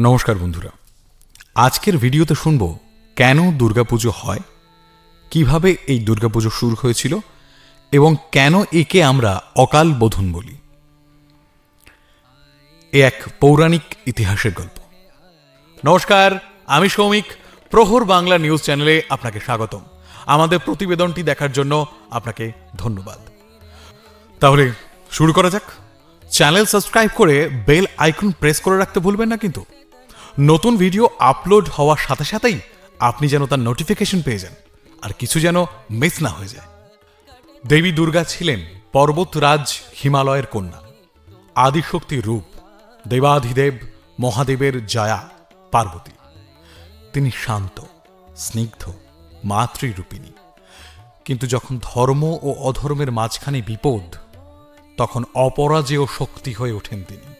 নমস্কার বন্ধুরা। আজকের ভিডিওতে শুনব, কেন দুর্গাপুজো হয়? কীভাবে এই দুর্গাপুজো শুরু হয়েছিল? এবং কেন একে আমরা অকাল বোধন বলি? এ এক পৌরাণিক ইতিহাসের গল্প। নমস্কার, আমি সৌমিক, প্রহর বাংলা নিউজ চ্যানেলে আপনাকে স্বাগতম। আমাদের প্রতিবেদনটি দেখার জন্য আপনাকে ধন্যবাদ। তাহলে শুরু করা যাক। চ্যানেল সাবস্ক্রাইব করে বেল আইকন প্রেস করে রাখতে ভুলবেন না কিন্তু। নতুন ভিডিও আপলোড হওয়ার সাথে সাথেই আপনি যেন তার নোটিফিকেশন পেয়ে যান, আর কিছু যেন মিস না হয়ে যায়। দেবী দুর্গা ছিলেন পর্বতরাজ হিমালয়ের কন্যা আদিশক্তির রূপ, দেবাধিদেব মহাদেবের জয়া পার্বতী। তিনি শান্ত, স্নিগ্ধ, মাতৃরূপিণী। কিন্তু যখন ধর্ম ও অধর্মের মাঝখানে বিপদ, তখন অপরাজেয় শক্তি হয়ে ওঠেন তিনি।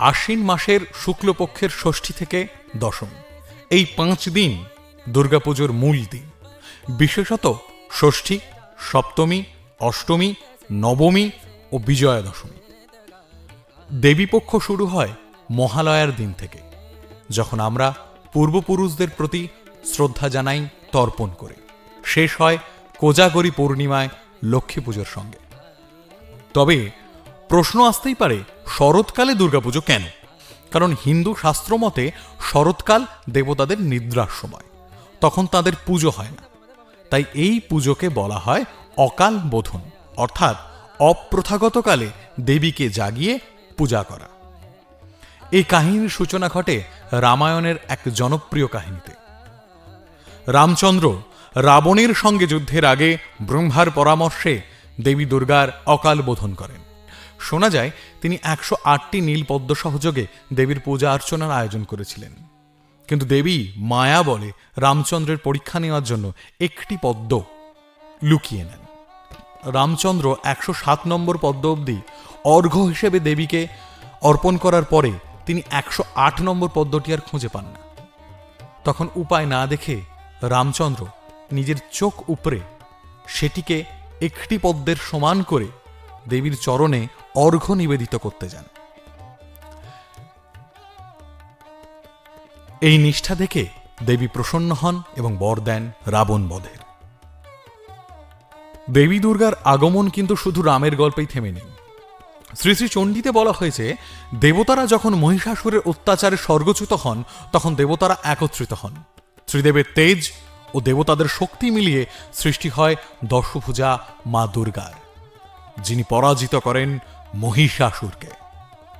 আশ্বিন মাসের শুক্লপক্ষের ষষ্ঠী থেকে দশম। এই পাঁচ দিন দুর্গাপুজোর মূল দিন। বিশেষত ষষ্ঠী, সপ্তমী, অষ্টমী, নবমী ও বিজয়া দশমী দেবীপক্ষ শুরু হয় মহালয়ার দিন থেকে, যখন আমরা পূর্বপুরুষদের প্রতি শ্রদ্ধা জানাই, তর্পণ করে। শেষ হয় কোজাগরী পূর্ণিমায় লক্ষ্মী পুজোর সঙ্গে। তবে প্রশ্ন আসতেই পারে, শরৎকালে দুর্গাপুজো কেন? কারণ হিন্দু শাস্ত্র মতে শরৎকাল দেবতাদের নিদ্রার সময়। তখন তাদের পুজো হয় না। তাই এই পুজোকে বলা হয় অকাল বোধন, অর্থাৎ অপ্রথাগতকালে দেবীকে জাগিয়ে পূজা করা। এই কাহিনীর সূচনা ঘটে রামায়ণের এক জনপ্রিয় কাহিনীতে। রামচন্দ্র রাবণের সঙ্গে যুদ্ধের আগে ব্রহ্মার পরামর্শে দেবী দুর্গার অকাল বোধন করেন। শোনা যায়, তিনি একশো আটটি নীলপদ্ম সহযোগে দেবীর পূজা অর্চনার আয়োজন করেছিলেন। কিন্তু দেবী মায়া বলে রামচন্দ্রের পরীক্ষা নেওয়ার জন্য একটি পদ্ম লুকিয়ে নেন। রামচন্দ্র একশো সাত নম্বর পদ্ম অবধি অর্ঘ্য হিসেবে দেবীকে অর্পণ করার পরে তিনি একশো আট নম্বর পদ্মটি আর খুঁজে পান না। তখন উপায় না দেখে রামচন্দ্র নিজের চোখ উপরে সেটিকে একটি পদ্মের সমান করে দেবীর চরণে অর্ঘ্য নিবেদিত করতে যান। এই নিষ্ঠা দেখে দেবী প্রসন্ন হন এবং বর দেন রাবণ বধের। দেবী দুর্গার আগমন কিন্তু শুধু রামের গল্পেই থেমে নেই। শ্রী শ্রী চণ্ডীতে বলা হয়েছে, দেবতারা যখন মহিষাসুরের অত্যাচারে স্বর্গচ্যুত হন, তখন দেবতারা একত্রিত হন। শ্রীদেবের তেজ ও দেবতাদের শক্তি মিলিয়ে সৃষ্টি হয় দশভুজা মা দুর্গার, যিনি পরাজিত করেন মহিষাসুরকে।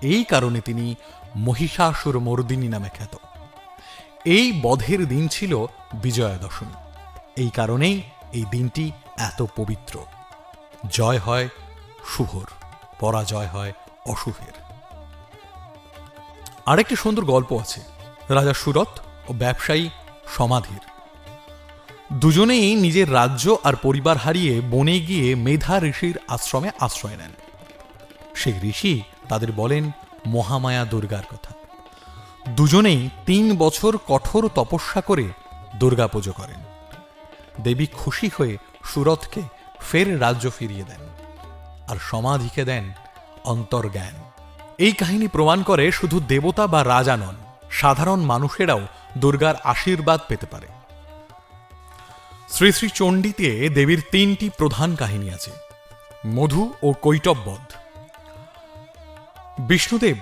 এই কারণে তিনি মহিষাসুর মর্দিনী নামে খ্যাত। এই বধের দিন ছিল বিজয়া দশমী এই কারণেই এই দিনটি এত পবিত্র। জয় হয় শুভর, পরাজয় হয় অশুভের। আরেকটি সুন্দর গল্প আছে। রাজা সুরত ও ব্যবসায়ী সমাধির। দুজনেই নিজের রাজ্য আর পরিবার হারিয়ে বনে গিয়ে মেধা ঋষির আশ্রমে আশ্রয় নেন। সেই ঋষি তাদের বলেন, মহামায়া দুর্গার কথা। দুজনেই তিন বছর কঠোর তপস্যা করে দুর্গা পুজো করেন। দেবী খুশি হয়ে সুরথকে ফের রাজ্য ফিরিয়ে দেন আর সমাধিকে দেন অন্তর্জ্ঞান। এই কাহিনী প্রমাণ করে শুধু দেবতা বা রাজা নন, সাধারণ মানুষেরাও দুর্গার আশীর্বাদ পেতে পারে। শ্রী শ্রী চণ্ডীতে দেবীর তিনটি প্রধান কাহিনী আছে, মধু ও কৈটববধ বিষ্ণুদেব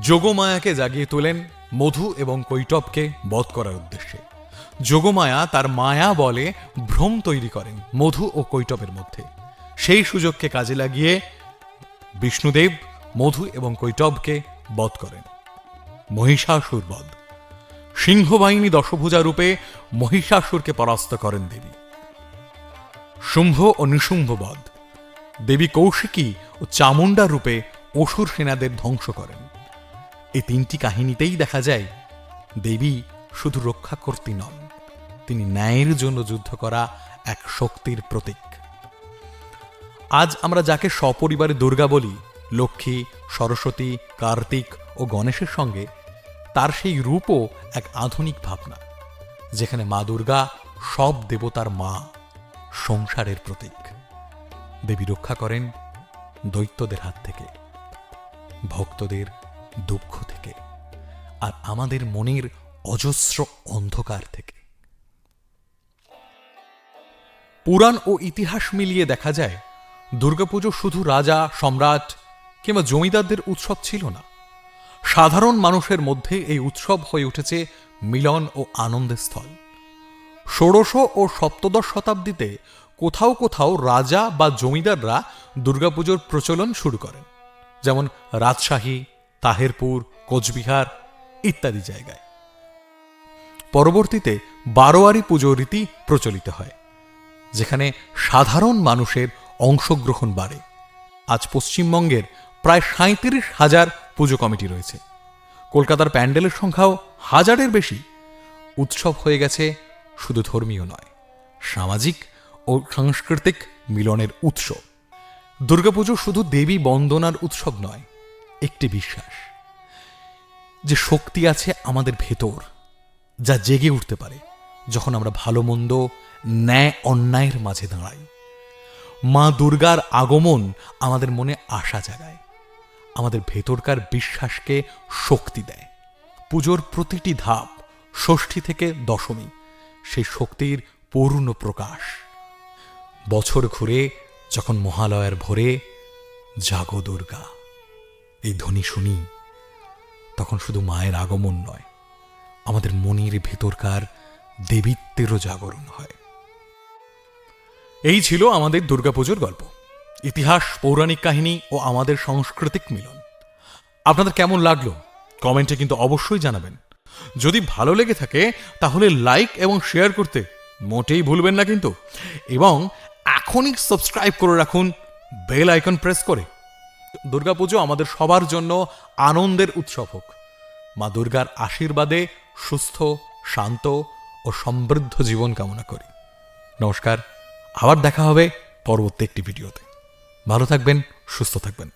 যোগমায়াকে জাগিয়ে তোলেন মধু এবং কৈটবকে বধ করার উদ্দেশ্যে। যোগমায়া তার মায়া বলে ভ্রম তৈরি করেন মধু ও কৈটবের মধ্যে। সেই সুযোগকে কাজে লাগিয়ে বিষ্ণুদেব মধু এবং কৈটবকে বধ করেন। মহিষাসুর বধ। সিংহবাহিনী দশভুজা রূপে মহিষাসুরকে পরাস্ত করেন দেবী। শুম্ভ ও নিশুম্ভ বধ। দেবী কৌশিকী ও চামুণ্ডা রূপে অসুর সেনাদের ধ্বংস করেন। এই তিনটি কাহিনীতেই দেখা যায়, দেবী শুধু রক্ষা করতে নন, তিনি ন্যায়ের জন্য যুদ্ধ করা এক শক্তির প্রতীক। আজ আমরা যাকে সপরিবারে দুর্গা বলি, লক্ষ্মী, সরস্বতী, কার্তিক ও গণেশের সঙ্গে, তার সেই রূপও এক আধুনিক ভাবনা, যেখানে মা দুর্গা সব দেবতার মা, সংসারের প্রতীক। দেবী রক্ষা করেন দৈত্যদের হাত থেকে। ভক্তদের দুঃখ থেকে আর আমাদের মনের অজস্র অন্ধকার থেকে। পুরাণ ও ইতিহাস মিলিয়ে দেখা যায়, দুর্গাপুজো শুধু রাজা, সম্রাট কিংবা জমিদারদের উৎসব ছিল না। সাধারণ মানুষের মধ্যে এই উৎসব হয়ে উঠেছে মিলন ও আনন্দের স্থল। ষোড়শ ও সপ্তদশ শতাব্দীতে কোথাও কোথাও রাজা বা জমিদাররা দুর্গাপুজোর প্রচলন শুরু করেন। যেমন রাজশাহী, তাহেরপুর, কোচবিহার ইত্যাদি জায়গায়। পরবর্তীতে বারোয়ারি পুজো রীতি প্রচলিত হয়, যেখানে সাধারণ মানুষের অংশগ্রহণ বাড়ে। আজ পশ্চিমবঙ্গের প্রায় সাঁত্রিশ হাজার পুজো কমিটি রয়েছে। কলকাতার প্যান্ডেলের সংখ্যাও হাজারের বেশি। উৎসব হয়ে গেছে শুধু ধর্মীয় নয়, সামাজিক ও সাংস্কৃতিক মিলনের উৎস দুর্গাপুজো শুধু দেবী বন্দনার উৎসব নয়, একটি বিশ্বাস, যে শক্তি আছে আমাদের ভেতর, যা জেগে উঠতে পারে যখন আমরা ভালো মন্দ, ন্যায় অন্যায়ের মাঝে দাঁড়াই। মা দুর্গার আগমন আমাদের মনে আশা জাগায়, আমাদের ভেতরকার বিশ্বাসকে শক্তি দেয়। পুজোর প্রতিটি ধাপ ষষ্ঠী থেকে দশমী, সেই শক্তির পূর্ণ প্রকাশ। বছর ঘুরে যখন মহালয়ার ভোরে জাগো দুর্গা, এই ধ্বনি শুনি, তখন শুধু মায়ের আগমন নয়, আমাদের মনের ভেতরকার দেবীত্বেরও জাগরণ হয়। এই ছিল আমাদের দুর্গাপুজোর গল্প। ইতিহাস, পৌরাণিক কাহিনী ও আমাদের সাংস্কৃতিক মিলন। আপনাদের কেমন লাগল? কমেন্টে কিন্তু অবশ্যই জানাবেন। যদি ভালো লেগে থাকে, তাহলে লাইক এবং শেয়ার করতে মোটেই ভুলবেন না কিন্তু। এবং এখনই সাবস্ক্রাইব করে রাখুন বেল আইকন প্রেস করে। দুর্গাপুজো আমাদের সবার জন্য আনন্দের উৎসব হোক। মা দুর্গার আশীর্বাদে সুস্থ, শান্ত ও সমৃদ্ধ জীবন কামনা করি। নমস্কার, আবার দেখা হবে পরবর্তী একটি ভিডিওতে। ভালো থাকবেন, সুস্থ থাকবেন।